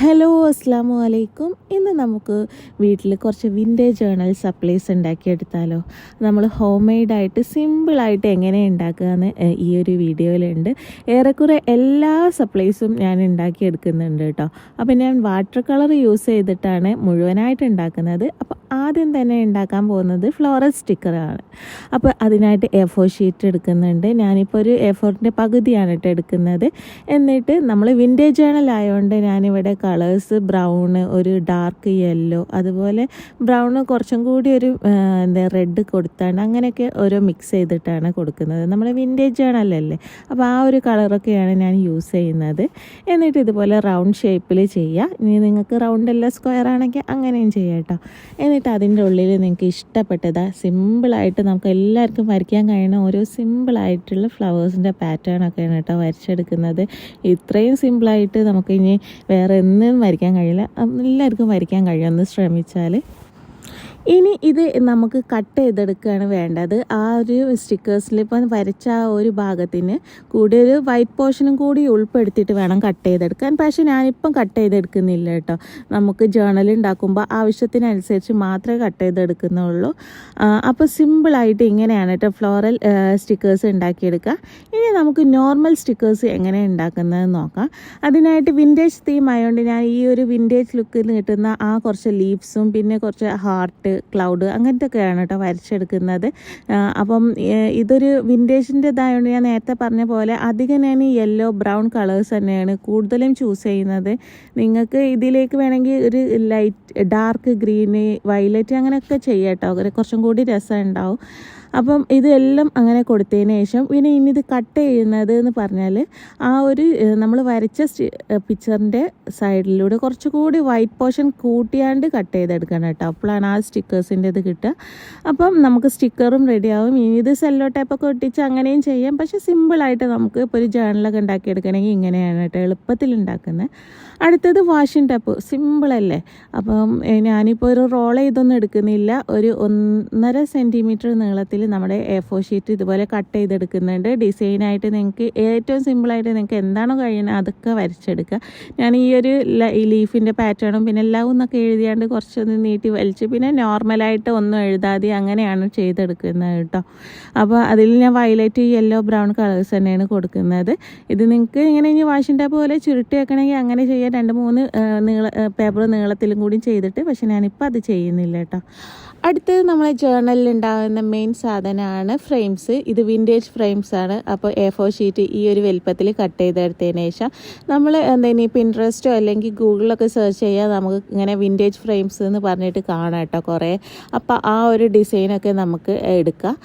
Hello അസ്സാം വലൈക്കും ഇന്ന് നമുക്ക് വീട്ടിൽ കുറച്ച് വിന്റേജ് ജേണൽ സപ്ലൈസ് ഉണ്ടാക്കിയെടുത്താലോ. നമ്മൾ ഹോം മെയ്ഡായിട്ട് സിമ്പിളായിട്ട് എങ്ങനെ ഉണ്ടാക്കുകയെന്ന് ഈ ഒരു വീഡിയോയിലുണ്ട്. ഏറെക്കുറെ എല്ലാ സപ്ലൈസും ഞാൻ ഉണ്ടാക്കിയെടുക്കുന്നുണ്ട് കേട്ടോ. അപ്പോൾ ഞാൻ വാട്ടർ കളർ യൂസ് ചെയ്തിട്ടാണ് മുഴുവനായിട്ട് ഉണ്ടാക്കുന്നത്. അപ്പോൾ ആദ്യം തന്നെ ഉണ്ടാക്കാൻ പോകുന്നത് ഫ്ലോറൽ സ്റ്റിക്കറാണ് അപ്പോൾ അതിനായിട്ട് എ ഫോർ ഷീറ്റ് എടുക്കുന്നുണ്ട്. ഞാനിപ്പോൾ ഒരു എ ഫോറിന്റെ പകുതിയാണ് കേട്ടോ എടുക്കുന്നത്. എന്നിട്ട് നമ്മൾ വിന്റേജ് ജേണൽ ആയതുകൊണ്ട് ഞാനിവിടെ കളേഴ്സ് ബ്രൗണ് ഒരു ഡാർക്ക് യെല്ലോ അതുപോലെ ബ്രൗണ് കുറച്ചും കൂടി ഒരു എന്താ റെഡ് കൊടുത്താണ് അങ്ങനെയൊക്കെ ഓരോ മിക്സ് ചെയ്തിട്ടാണ് കൊടുക്കുന്നത്. നമ്മൾ വിന്റേജ് അല്ലേ? അപ്പോൾ ആ ഒരു കളറൊക്കെയാണ് ഞാൻ യൂസ് ചെയ്യുന്നത്. എന്നിട്ട് ഇതുപോലെ റൗണ്ട് ഷേപ്പിൽ ചെയ്യുക ഇനി നിങ്ങൾക്ക് റൗണ്ട് അല്ല സ്ക്വയർ ആണെങ്കിൽ അങ്ങനെയും ചെയ്യാം കേട്ടോ. എന്നിട്ട് അതിന്റെ ഉള്ളിൽ നിങ്ങൾക്ക് ഇഷ്ടപ്പെട്ടതാ. സിമ്പിളായിട്ട് നമുക്ക് എല്ലാവർക്കും വരയ്ക്കാൻ കഴിയുന്ന ഓരോ സിമ്പിളായിട്ടുള്ള ഫ്ലവേഴ്സിന്റെ പാറ്റേൺ ഒക്കെയാണ് കേട്ടോ വരച്ചെടുക്കുന്നത്. ഇത്രയും സിമ്പിളായിട്ട് നമുക്ക് ഇനി വേറെ ഒന്നും വരയ്ക്കാൻ കഴിയില്ല. എല്ലാവർക്കും വരയ്ക്കാൻ കഴിയുമെന്ന് ശ്രമിച്ചാൽ ഇനി ഇത് നമുക്ക് കട്ട് ചെയ്തെടുക്കുകയാണ് വേണ്ടത്. ആ ഒരു സ്റ്റിക്കേഴ്സിൽ ഇപ്പം വരച്ച ആ ഒരു ഭാഗത്തിന് കൂടി ഒരു വൈറ്റ് പോർഷനും കൂടി ഉൾപ്പെടുത്തിയിട്ട് വേണം കട്ട് ചെയ്തെടുക്കാൻ. പക്ഷേ ഞാനിപ്പം കട്ട് ചെയ്തെടുക്കുന്നില്ല കേട്ടോ. നമുക്ക് ജേണൽ ഉണ്ടാക്കുമ്പോൾ ആവശ്യത്തിനനുസരിച്ച് മാത്രമേ കട്ട് ചെയ്തെടുക്കുന്നുള്ളൂ. അപ്പോൾ സിമ്പിളായിട്ട് ഇങ്ങനെയാണ് കേട്ടോ ഫ്ലോറൽ സ്റ്റിക്കേഴ്സ് ഉണ്ടാക്കിയെടുക്കുക. ഇനി നമുക്ക് നോർമൽ സ്റ്റിക്കേഴ്സ് എങ്ങനെ ഉണ്ടാക്കുന്നത് നോക്കാം. അതിനായിട്ട് വിന്റേജ് തീം ആയതുകൊണ്ട് ഞാൻ ഈ ഒരു വിന്റേജ് ലുക്കിൽ കിട്ടുന്ന ആ കുറച്ച് ലീവ്സും പിന്നെ കുറച്ച് ഹാർട്ട് ക്ലൗഡ് അങ്ങനത്തെ ഒക്കെയാണ് കേട്ടോ വരച്ചെടുക്കുന്നത്. അപ്പം ഇതൊരു വിന്റേജിന്റെതായതുകൊണ്ട് ഞാൻ നേരത്തെ പറഞ്ഞ പോലെ അധികം ഞാൻ യെല്ലോ ബ്രൗൺ കളേഴ്സ് തന്നെയാണ് കൂടുതലും ചൂസ് ചെയ്യുന്നത്. നിങ്ങൾക്ക് ഇതിലേക്ക് വേണമെങ്കിൽ ഒരു ലൈറ്റ് ഡാർക്ക് ഗ്രീന് വയലറ്റ് അങ്ങനെയൊക്കെ ചെയ്യാം കേട്ടോ. കുറച്ചും കൂടി രസം ഉണ്ടാവും അപ്പം ഇതെല്ലാം അങ്ങനെ കൊടുത്തതിന് ശേഷം പിന്നെ ഇനി ഇത് കട്ട് ചെയ്യുന്നത് എന്ന് പറഞ്ഞാൽ ആ ഒരു നമ്മൾ വരച്ച പിക്ചറിന്റെ സൈഡിലൂടെ കുറച്ചുകൂടി വൈറ്റ് പോർഷൻ കൂട്ടിയാണ്ട് കട്ട് ചെയ്തെടുക്കണം കേട്ടോ. അപ്പോഴാണ് ആ സ്റ്റിക്കേഴ്സിന്റെ ഇത് കിട്ടുക. അപ്പം നമുക്ക് സ്റ്റിക്കറും റെഡിയാവും ഇനി ഇത് സെല്ലോ ടൈപ്പൊക്കെ ഒട്ടിച്ച് അങ്ങനെയും ചെയ്യാം. പക്ഷേ സിമ്പിളായിട്ട് നമുക്ക് ഇപ്പോൾ ഒരു ജേണലൊക്കെ ഉണ്ടാക്കിയെടുക്കണമെങ്കിൽ ഇങ്ങനെയാണ് കേട്ടോ എളുപ്പത്തിൽ ഉണ്ടാക്കുന്നത്. അടുത്തത് വാഷിംഗ് ടപ്പ് സിമ്പിളല്ലേ അപ്പം ഞാനിപ്പോൾ ഒരു റോൾ ചെയ്തൊന്നും എടുക്കുന്നില്ല. ഒരു ഒന്നര സെന്റിമീറ്റർ നീളത്തിൽ നമ്മുടെ എ ഫോർ ഷീറ്റ് ഇതുപോലെ കട്ട് ചെയ്തെടുക്കുന്നുണ്ട്. ഡിസൈനായിട്ട് നിങ്ങൾക്ക് ഏറ്റവും സിമ്പിളായിട്ട് നിങ്ങൾക്ക് എന്താണോ കഴിയുന്നത് അതൊക്കെ വരച്ചെടുക്കുക. ഞാൻ ഈ ഒരു ലീഫിന്റെ പാറ്റേണും പിന്നെ ലവ് എന്നൊക്കെ എഴുതിയാണ്ട് കുറച്ചൊന്ന് നീട്ടി വലിച്ച് പിന്നെ നോർമലായിട്ട് ഒന്നും എഴുതാതെ അങ്ങനെയാണ് ചെയ്തെടുക്കുന്നത് കേട്ടോ. അപ്പോൾ അതിൽ ഞാൻ വയലറ്റ് യെല്ലോ ബ്രൗൺ കളേഴ്സ് തന്നെയാണ് കൊടുക്കുന്നത്. ഇത് നിങ്ങൾക്ക് ഇങ്ങനെ ഇനി ടാപ്പ് പോലെ ചുരുട്ടി വെക്കണമെങ്കിൽ അങ്ങനെ ചെയ്യാൻ രണ്ട് മൂന്ന് നീള പേപ്പർ നീളത്തിലും കൂടി ചെയ്തിട്ട്. പക്ഷെ ഞാനിപ്പോൾ അത് ചെയ്യുന്നില്ല കേട്ടോ. അടുത്തത് നമ്മളെ ജേർണലിൽ ഉണ്ടാകുന്ന മെയിൻ സാധനമാണ് ഫ്രെയിംസ് ഇത് വിന്റേജ് ഫ്രെയിംസ് ആണ്. അപ്പോൾ എ ഫോർ ഷീറ്റ് ഈ ഒരു വലുപ്പത്തിൽ കട്ട് ചെയ്തെടുത്തതിന് ശേഷം നമ്മൾ എന്താ ഇനി പിൻട്രസ്റ്റോ അല്ലെങ്കിൽ ഗൂഗിളിലൊക്കെ സെർച്ച് ചെയ്യാൻ നമുക്ക് ഇങ്ങനെ വിന്റേജ് ഫ്രെയിംസ് എന്ന് പറഞ്ഞിട്ട് കാണാം കേട്ടോ കുറേ. അപ്പോൾ ആ ഒരു ഡിസൈനൊക്കെ നമുക്ക് എടുക്കാം.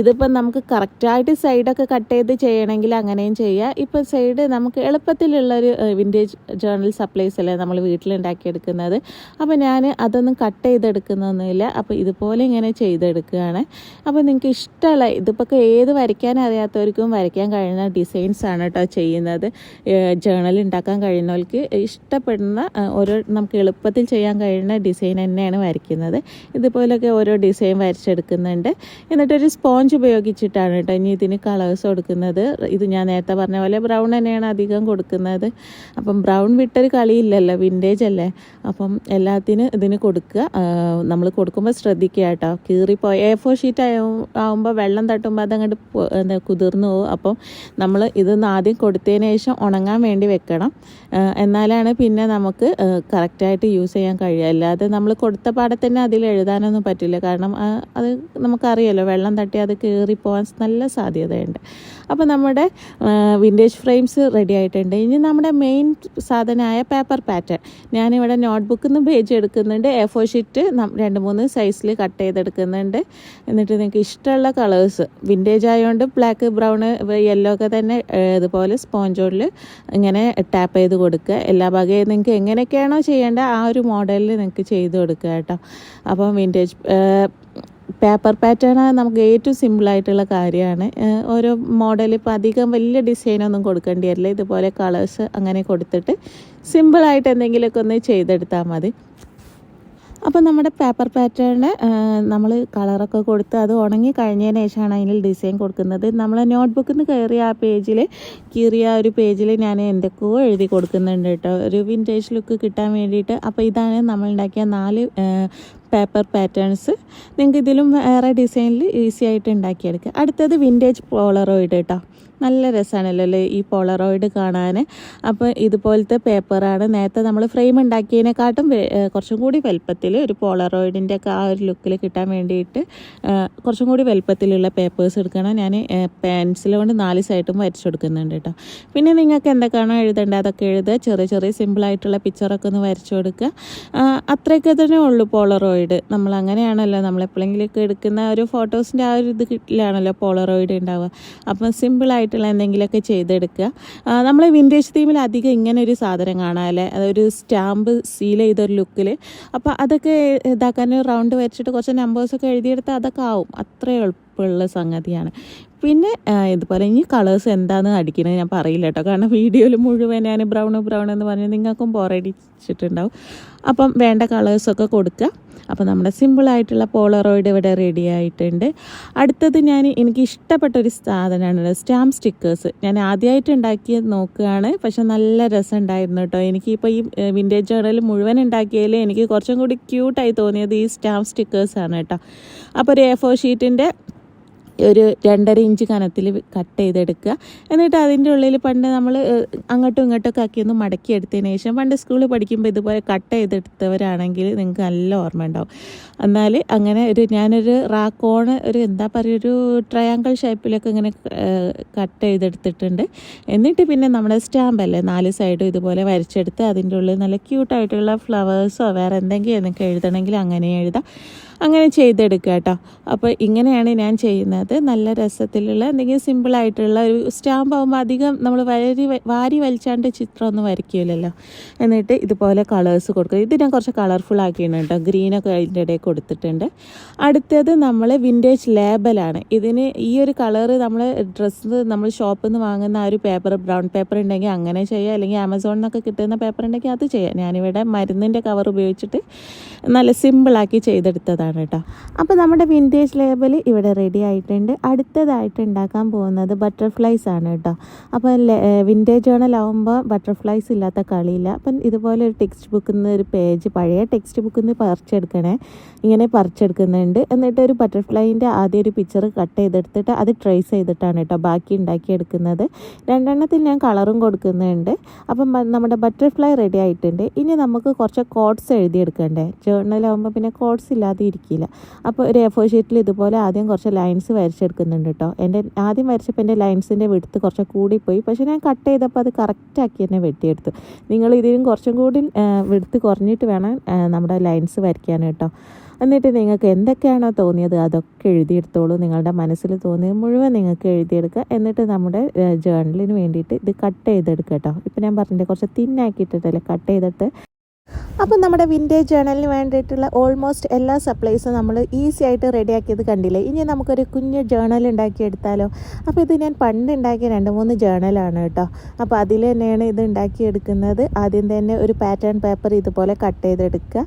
ഇതിപ്പോൾ ഇതിപ്പം നമുക്ക് കറക്റ്റായിട്ട് സൈഡൊക്കെ കട്ട് ചെയ്ത് ചെയ്യണമെങ്കിൽ അങ്ങനെയും ചെയ്യാം. ഇപ്പോൾ സൈഡ് നമുക്ക് എളുപ്പത്തിലുള്ളൊരു വിന്റേജ് ജേണൽ സപ്ലൈസ് അല്ലേ നമ്മൾ വീട്ടിലുണ്ടാക്കിയെടുക്കുന്നത് അപ്പോൾ ഞാൻ അതൊന്നും കട്ട് ചെയ്തെടുക്കുന്നൊന്നുമില്ല. അപ്പോൾ ഇതുപോലെ ഇങ്ങനെ ചെയ്തെടുക്കുകയാണ്. അപ്പോൾ നിങ്ങൾക്ക് ഇഷ്ടമുള്ള ഇതിപ്പോൾ ഏത് വരയ്ക്കാൻ അറിയാത്തവർക്കും വരയ്ക്കാൻ കഴിയുന്ന ഡിസൈൻസ് ആണ് കേട്ടോ ചെയ്യുന്നത്. ജേണൽ ഉണ്ടാക്കാൻ കഴിയുന്നവർക്ക് ഇഷ്ടപ്പെടുന്ന ഓരോ നമുക്ക് എളുപ്പത്തിൽ ചെയ്യാൻ കഴിയുന്ന ഡിസൈൻ തന്നെയാണ് വരയ്ക്കുന്നത്. ഇതുപോലൊക്കെ ഓരോ ഡിസൈൻ വരച്ചെടുക്കുന്നുണ്ട്. എന്നിട്ടൊരു സ്പോഞ്ച് ഉപയോഗിച്ചിട്ടാണ് കേട്ടോ ഇനി ഇതിന് കളേഴ്സ് കൊടുക്കുന്നത്. ഇത് ഞാൻ നേരത്തെ പറഞ്ഞ പോലെ ബ്രൗൺ തന്നെയാണ് അധികം കൊടുക്കുന്നത്. അപ്പം ബ്രൗൺ വിട്ടൊരു കളിയില്ലല്ലോ വിന്റേജ് അല്ലേ? അപ്പം എല്ലാത്തിനും ഇതിന് കൊടുക്കുക. നമ്മൾ കൊടുക്കുമ്പോൾ ശ്രദ്ധിക്കുക കേട്ടോ. കീറിപ്പോയി. എ ഫോർ ഷീറ്റ് ആകുമ്പോൾ വെള്ളം തട്ടുമ്പോൾ അതങ്ങോട്ട് എന്താ കുതിർന്നു പോകും. അപ്പം നമ്മൾ ഇതൊന്ന് ആദ്യം കൊടുത്തതിന് ശേഷം ഉണങ്ങാൻ വേണ്ടി വെക്കണം. എന്നാലാണ് പിന്നെ നമുക്ക് കറക്റ്റായിട്ട് യൂസ് ചെയ്യാൻ കഴിയുക. അല്ലാതെ നമ്മൾ കൊടുത്ത പാടെ തന്നെ അതിൽ എഴുതാനൊന്നും പറ്റില്ല. കാരണം അത് നമുക്കറിയാലോ വെള്ളം തട്ടി അത് കീറിപ്പോവാൻ നല്ല സാധ്യതയുണ്ട്. അപ്പോൾ നമ്മുടെ വിന്റേജ് ഫ്രെയിംസ് റെഡി ആയിട്ടുണ്ട്. ഇനി നമ്മുടെ മെയിൻ സാധനമായ പേപ്പർ പാറ്റേൺ ഞാനിവിടെ നോട്ട്ബുക്കിൽ നിന്ന് പേജ് എടുക്കുന്നുണ്ട്. എ ഫോർ ഷീറ്റ് രണ്ട് മൂന്ന് സൈസിൽ കട്ട് ചെയ്തെടുക്കുന്നുണ്ട്. എന്നിട്ട് നിങ്ങൾക്ക് ഇഷ്ടമുള്ള കളേഴ്സ് വിന്റേജ് ആയതുകൊണ്ട് ബ്ലാക്ക് ബ്രൗൺ യെല്ലോ ഒക്കെ തന്നെ ഇതുപോലെ സ്പോഞ്ചോഡിൽ ഇങ്ങനെ ടാപ്പ് ചെയ്ത് കൊടുക്കുക. എല്ലാ ഭാഗവും നിങ്ങൾക്ക് എങ്ങനെയൊക്കെയാണോ ചെയ്യേണ്ടത് ആ ഒരു മോഡലിൽ നിങ്ങൾക്ക് ചെയ്ത് കൊടുക്കുക കേട്ടോ. അപ്പം വിന്റേജ് പേപ്പർ പാറ്റേൺ നമുക്ക് ഏറ്റവും സിമ്പിളായിട്ടുള്ള കാര്യമാണ്. ഓരോ മോഡൽ ഇപ്പോൾ അധികം വലിയ ഡിസൈനൊന്നും കൊടുക്കേണ്ടി വരില്ല. ഇതുപോലെ കളേഴ്സ് അങ്ങനെ കൊടുത്തിട്ട് സിമ്പിളായിട്ട് എന്തെങ്കിലുമൊക്കെ ഒന്ന് ചെയ്തെടുത്താൽ മതി. അപ്പോൾ നമ്മുടെ പേപ്പർ പാറ്റേണ് നമ്മൾ കളറൊക്കെ കൊടുത്ത് അത് ഉണങ്ങി കഴിഞ്ഞതിന് ശേഷമാണ് അതിൽ ഡിസൈൻ കൊടുക്കുന്നത്. നമ്മൾ നോട്ട്ബുക്കിൽ നിന്ന് കയറിയ ആ പേജിൽ കീറിയ ഒരു പേജിൽ ഞാൻ എന്തൊക്കെയോ എഴുതി കൊടുക്കുന്നുണ്ട് കേട്ടോ. ഒരു വിന്റേജ് ലുക്ക് കിട്ടാൻ വേണ്ടിയിട്ട്. അപ്പോൾ ഇതാണ് നമ്മളുണ്ടാക്കിയ നാല് പേപ്പർ പാറ്റേൺസ് നിങ്ങൾക്ക് ഇതിലും വേറെ ഡിസൈനിൽ ഈസി ആയിട്ട് ഉണ്ടാക്കിയെടുക്കുക അടുത്തത് വിന്റേജ് പോളറോയിഡ് കേട്ടോ നല്ല രസമാണല്ലോ അല്ലേ ഈ പോളറോയിഡ് കാണാൻ അപ്പോൾ ഇതുപോലത്തെ പേപ്പറാണ് നേരത്തെ നമ്മൾ ഫ്രെയിം ഉണ്ടാക്കിയതിനെക്കാട്ടും കുറച്ചും കൂടി വലുപ്പത്തിൽ ഒരു പോളറോയിഡിന്റെ ഒക്കെ ആ ഒരു ലുക്കിൽ കിട്ടാൻ വേണ്ടിയിട്ട് കുറച്ചും കൂടി വലുപ്പത്തിലുള്ള പേപ്പേഴ്സ് എടുക്കണം. ഞാൻ പെൻസിൽ കൊണ്ട് നാല് സൈഡും വരച്ചു കൊടുക്കുന്നുണ്ട് കേട്ടോ പിന്നെ നിങ്ങൾക്ക് എന്തൊക്കെയാണോ എഴുതേണ്ടത് അതൊക്കെ എഴുതുക. ചെറിയ ചെറിയ സിമ്പിളായിട്ടുള്ള പിക്ചറൊക്കെ ഒന്ന് വരച്ചു കൊടുക്കുക. അത്രയൊക്കെ തന്നെ ഉള്ളൂ പോളറോയിഡ് നമ്മൾ അങ്ങനെയാണല്ലോ നമ്മൾ എപ്പോഴെങ്കിലുമൊക്കെ എടുക്കുന്ന ഒരു ഫോട്ടോസിന്റെ ആ ഒരു ഇത് കിട്ടിലാണല്ലോ പോളറോയിഡ് ഉണ്ടാവുക. അപ്പം സിമ്പിളായിട്ടുള്ള എന്തെങ്കിലുമൊക്കെ ചെയ്തെടുക്കുക. നമ്മൾ വിന്റേജ് തീമിൽ അധികം ഇങ്ങനെ ഒരു സാധനം കാണാമല്ലേ അതൊരു സ്റ്റാമ്പ് സീൽ ചെയ്തൊരു ലുക്കിൽ അപ്പോൾ അതൊക്കെ ഇതാക്കാൻ റൗണ്ട് വരച്ചിട്ട് കുറച്ച് നമ്പേഴ്സൊക്കെ എഴുതിയെടുത്താൽ അതൊക്കെ ആവും. അത്രയേ എളുപ്പമുള്ള സംഗതിയാണ്. പിന്നെ ഇതുപോലെ ഇനി കളേഴ്സ് എന്താണെന്ന് അടിക്കുന്നത് ഞാൻ പറയില്ല കേട്ടോ കാരണം വീഡിയോയിൽ മുഴുവൻ ഞാൻ ബ്രൗൺ ബ്രൗൺ എന്ന് പറഞ്ഞ് നിങ്ങൾക്കും ബോറടിച്ചിട്ടുണ്ടാവും അപ്പം വേണ്ട കളേഴ്സൊക്കെ കൊടുക്കുക അപ്പോൾ നമ്മുടെ സിമ്പിളായിട്ടുള്ള പോളറോയിഡ് ഇവിടെ റെഡി ആയിട്ടുണ്ട്. അടുത്തത് ഞാൻ എനിക്ക് ഇഷ്ടപ്പെട്ട ഒരു സാധനമാണ് സ്റ്റാമ്പ് സ്റ്റിക്കേഴ്സ് ഞാൻ ആദ്യമായിട്ട് ഉണ്ടാക്കി നോക്കുകയാണ്. പക്ഷെ നല്ല രസം ഉണ്ടായിരുന്നു കേട്ടോ എനിക്ക് ഇപ്പോൾ ഈ വിന്റേജ് ജേണൽ മുഴുവൻ ഉണ്ടാക്കിയതിൽ എനിക്ക് കുറച്ചും കൂടി ക്യൂട്ടായി തോന്നിയത് ഈ സ്റ്റാമ്പ് സ്റ്റിക്കേഴ്സാണ് കേട്ടോ അപ്പോൾ ഒരു എ ഫോർ ഷീറ്റിന്റെ ഒരു രണ്ടര ഇഞ്ച് കനത്തിൽ കട്ട് ചെയ്തെടുക്കുക. എന്നിട്ട് അതിന്റെ ഉള്ളിൽ പണ്ട് നമ്മൾ അങ്ങോട്ടും ഇങ്ങോട്ടൊക്കെ ആക്കി ഒന്ന് മടക്കി എടുത്തതിന് ശേഷം പണ്ട് സ്കൂളിൽ പഠിക്കുമ്പോൾ ഇതുപോലെ കട്ട് ചെയ്തെടുത്തവരാണെങ്കിൽ നിങ്ങൾക്ക് നല്ല ഓർമ്മ ഉണ്ടാവും. എന്നാൽ അങ്ങനെ ഒരു ഞാനൊരു റാക്കോണ് ഒരു എന്താ പറയുക ഒരു ട്രയാങ്കിൾ ഷേപ്പിലൊക്കെ ഇങ്ങനെ കട്ട് ചെയ്തെടുത്തിട്ടുണ്ട്. എന്നിട്ട് പിന്നെ നമ്മുടെ സ്റ്റാമ്പല്ലേ നാല് സൈഡും ഇതുപോലെ വരച്ചെടുത്ത് അതിന്റെ ഉള്ളിൽ നല്ല ക്യൂട്ടായിട്ടുള്ള ഫ്ലവേഴ്സോ വേറെ എന്തെങ്കിലും നിങ്ങൾക്ക് എഴുതണമെങ്കിൽ അങ്ങനെ എഴുതാം. അങ്ങനെ ചെയ്തെടുക്കുക കേട്ടോ. അപ്പോൾ ഇങ്ങനെയാണ് ഞാൻ ചെയ്യുന്നത്. നല്ല രസത്തിലുള്ള എന്തെങ്കിലും സിമ്പിളായിട്ടുള്ള ഒരു സ്റ്റാമ്പ് ആകുമ്പോൾ അധികം നമ്മൾ വരി വാരി വലിച്ചാണ്ട് ചിത്രമൊന്നും വരയ്ക്കില്ലല്ലോ എന്നിട്ട് ഇതുപോലെ കളേഴ്സ് കൊടുക്കുക. ഇത് ഞാൻ കുറച്ച് കളർഫുൾ ആക്കിയാണ് കേട്ടോ. ഗ്രീനൊക്കെ അതിന്റെ ഇടയിൽ കൊടുത്തിട്ടുണ്ട്. അടുത്തത് നമ്മൾ വിന്റേജ് ലേബലാണ് ഇതിന് ഈ ഒരു കളറ് നമ്മൾ ഡ്രസ്സ് നമ്മൾ ഷോപ്പിൽ നിന്ന് വാങ്ങുന്ന ആ ഒരു പേപ്പർ ബ്രൗൺ പേപ്പർ ഉണ്ടെങ്കിൽ അങ്ങനെ ചെയ്യുക. അല്ലെങ്കിൽ ആമസോണിൽ നിന്നൊക്കെ കിട്ടുന്ന പേപ്പർ ഉണ്ടെങ്കിൽ അത് ചെയ്യാം ഞാനിവിടെ മരുന്നിന്റെ കവർ ഉപയോഗിച്ചിട്ട് നല്ല സിമ്പിളാക്കി ചെയ്തെടുത്തതാണ്. കേട്ടോ. അപ്പോൾ നമ്മുടെ വിന്റേജ് ലേബൽ ഇവിടെ റെഡി ആയിട്ടുണ്ട്. അടുത്തതായിട്ട് ഉണ്ടാക്കാൻ പോകുന്നത് ബട്ടർഫ്ലൈസ് ആണ് കേട്ടോ. അപ്പോൾ വിന്റേജ് ജേണൽ ആകുമ്പോൾ ബട്ടർഫ്ലൈസ് ഇല്ലാത്ത കളിയില്ല. അപ്പം ഇതുപോലെ ഒരു ടെക്സ്റ്റ് ബുക്കിൽ നിന്ന് ഒരു പേജ് പഴയ ടെക്സ്റ്റ് ബുക്കിൽ നിന്ന് പറിച്ചെടുക്കണേ. ഇങ്ങനെ പറിച്ചെടുക്കുന്നുണ്ട്. എന്നിട്ട് ഒരു ബട്ടർഫ്ലൈന്റെ ആദ്യം ഒരു പിക്ചർ കട്ട് ചെയ്തെടുത്തിട്ട് അത് ട്രേസ് ചെയ്തിട്ടാണ് കേട്ടോ ബാക്കി ഉണ്ടാക്കിയെടുക്കുന്നത്. രണ്ടെണ്ണത്തിൽ ഞാൻ കളറും കൊടുക്കുന്നുണ്ട്. അപ്പം നമ്മുടെ ബട്ടർഫ്ലൈ റെഡി ആയിട്ടുണ്ട്. ഇനി നമുക്ക് കുറച്ച് കോഡ്സ് എഴുതിയെടുക്കണ്ടേ. ജേണലാവുമ്പോൾ പിന്നെ കോഡ്സ് ഇല്ലാതെ ഇരിക്കില്ല അപ്പോൾ ഒരു എ ഫോർ ഷീറ്റിൽ ഇതുപോലെ ആദ്യം കുറച്ച് ലൈൻസ് വരച്ചെടുക്കുന്നുണ്ട് കേട്ടോ എന്റെ ആദ്യം വരച്ചപ്പോൾ എന്റെ ലൈൻസിന്റെ വിടുത്ത് കുറച്ച് കൂടിപ്പോയി. പക്ഷേ ഞാൻ കട്ട് ചെയ്തപ്പോൾ അത് കറക്റ്റാക്കി തന്നെ വെട്ടിയെടുത്തു. നിങ്ങൾ ഇതിനും കുറച്ചും കൂടി വിടുത്ത് കുറഞ്ഞിട്ട് വേണം നമ്മുടെ ലൈൻസ് വരയ്ക്കാൻ കേട്ടോ എന്നിട്ട് നിങ്ങൾക്ക് എന്തൊക്കെയാണോ തോന്നിയത് അതൊക്കെ എഴുതിയെടുത്തോളൂ. നിങ്ങളുടെ മനസ്സിൽ തോന്നിയത് മുഴുവൻ നിങ്ങൾക്ക് എഴുതിയെടുക്കുക. എന്നിട്ട് നമ്മുടെ ജേണലിന് വേണ്ടിയിട്ട് ഇത് കട്ട് ചെയ്തെടുക്കുക കേട്ടോ ഇപ്പം ഞാൻ പറഞ്ഞിട്ടുണ്ട് കുറച്ച് തിന്നാക്കിയിട്ടിട്ടല്ലേ കട്ട് ചെയ്തിട്ട് അപ്പം നമ്മുടെ വിന്റേജ് ജേണലിന് വേണ്ടിയിട്ടുള്ള ഓൾമോസ്റ്റ് എല്ലാ സപ്ലൈസും നമ്മൾ ഈസി ആയിട്ട് റെഡിയാക്കിയത് കണ്ടില്ലേ? ഇനി നമുക്കൊരു കുഞ്ഞ് ജേണൽ ഉണ്ടാക്കിയെടുത്താലോ? അപ്പോൾ ഇത് ഞാൻ പണ്ട് ഉണ്ടാക്കിയ രണ്ട് മൂന്ന് ജേണലാണ് കേട്ടോ. അപ്പോൾ അതിൽ തന്നെയാണ് ഇത് ഉണ്ടാക്കിയെടുക്കുന്നത്. ആദ്യം തന്നെ ഒരു പാറ്റേൺ പേപ്പർ ഇതുപോലെ കട്ട് ചെയ്തെടുക്കുക.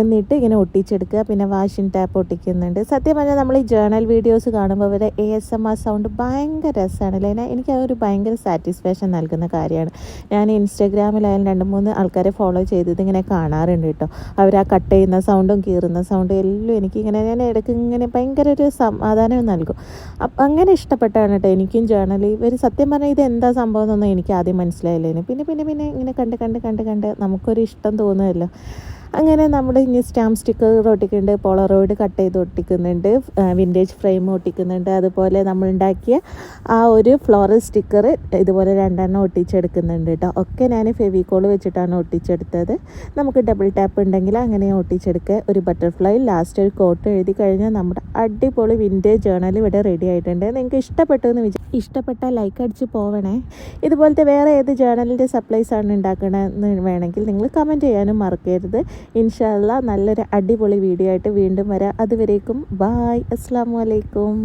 എന്നിട്ട് ഇങ്ങനെ ഒട്ടിച്ചെടുക്കുക. പിന്നെ വാഷിംഗ് ടാപ്പ് ഒട്ടിക്കുന്നുണ്ട്. സത്യം പറഞ്ഞാൽ നമ്മൾ ഈ ജേണൽ വീഡിയോസ് കാണുമ്പോൾ അവരെ A S M R sound ഭയങ്കര രസമാണ് അല്ലേ? എനിക്ക് അതൊരു ഭയങ്കര സാറ്റിസ്ഫാക്ഷൻ നൽകുന്ന കാര്യമാണ്. ഞാൻ ഇൻസ്റ്റാഗ്രാമിലായാലും രണ്ട് മൂന്ന് ആൾക്കാരെ ഫോളോ ചെയ്ത് ഇതിങ്ങനെ കാണാറുണ്ട് കേട്ടോ. അവർ ആ കട്ട് ചെയ്യുന്ന സൗണ്ടും കീറുന്ന സൗണ്ടും എല്ലാം എനിക്കിങ്ങനെ ഞാൻ ഇടയ്ക്ക് ഇങ്ങനെ ഭയങ്കര ഒരു സമാധാനം നൽകും. അങ്ങനെ ഇഷ്ടപ്പെട്ടാണ് കേട്ടോ എനിക്കും ജേണൽ ഇവർ സത്യം പറഞ്ഞാൽ ഇത് എന്താ സംഭവം എന്നൊന്നും എനിക്ക് ആദ്യം മനസ്സിലായില്ലേനു. പിന്നെ പിന്നെ പിന്നെ ഇങ്ങനെ കണ്ട് കണ്ട് കണ്ട് കണ്ട് നമുക്കൊരു ഇഷ്ടം തോന്നുമല്ലോ അങ്ങനെ നമ്മുടെ ഇനി സ്റ്റാമ്പ് സ്റ്റിക്കർ ഒട്ടിക്കുന്നുണ്ട് പോളറോയിഡ് കട്ട് ചെയ്ത് ഒട്ടിക്കുന്നുണ്ട് വിന്റേജ് ഫ്രെയിം ഒട്ടിക്കുന്നുണ്ട്. അതുപോലെ നമ്മൾ ഉണ്ടാക്കിയ ആ ഒരു ഫ്ലോറൽ സ്റ്റിക്കർ ഇതുപോലെ രണ്ടെണ്ണം ഒട്ടിച്ചെടുക്കുന്നുണ്ട് കേട്ടോ. ഒക്കെ ഞാൻ ഫെവിക്കോൾ വെച്ചിട്ടാണ് ഒട്ടിച്ചെടുത്തത്. നമുക്ക് ഡബിൾ ടാപ്പ് ഉണ്ടെങ്കിൽ അങ്ങനെ ഒട്ടിച്ചെടുക്കുക. ഒരു ബട്ടർഫ്ലൈ ലാസ്റ്റ് ഒരു കോട്ട് എഴുതി കഴിഞ്ഞാൽ നമ്മുടെ അടിപൊളി വിന്റേജ് ജേണൽ ഇവിടെ റെഡി ആയിട്ടുണ്ട്. നിങ്ങൾക്ക് ഇഷ്ടപ്പെട്ടു എന്ന് വിചാരിച്ചു ഇഷ്ടപ്പെട്ടാൽ ലൈക്ക് അടിച്ച് പോവണേ. ഇതുപോലത്തെ വേറെ ഏത് ജേണലിന്റെ സപ്ലൈസ് ആണ് ഉണ്ടാക്കണമെന്ന് വേണമെങ്കിൽ നിങ്ങൾ കമന്റ് ചെയ്യാനും മറക്കരുത്. ഇൻഷാല്ല നല്ലൊരു അടിപൊളി വീഡിയോ ആയിട്ട് വീണ്ടും വരാം. അതുവരേക്കും ബായ് അസ്സാം വലൈക്കും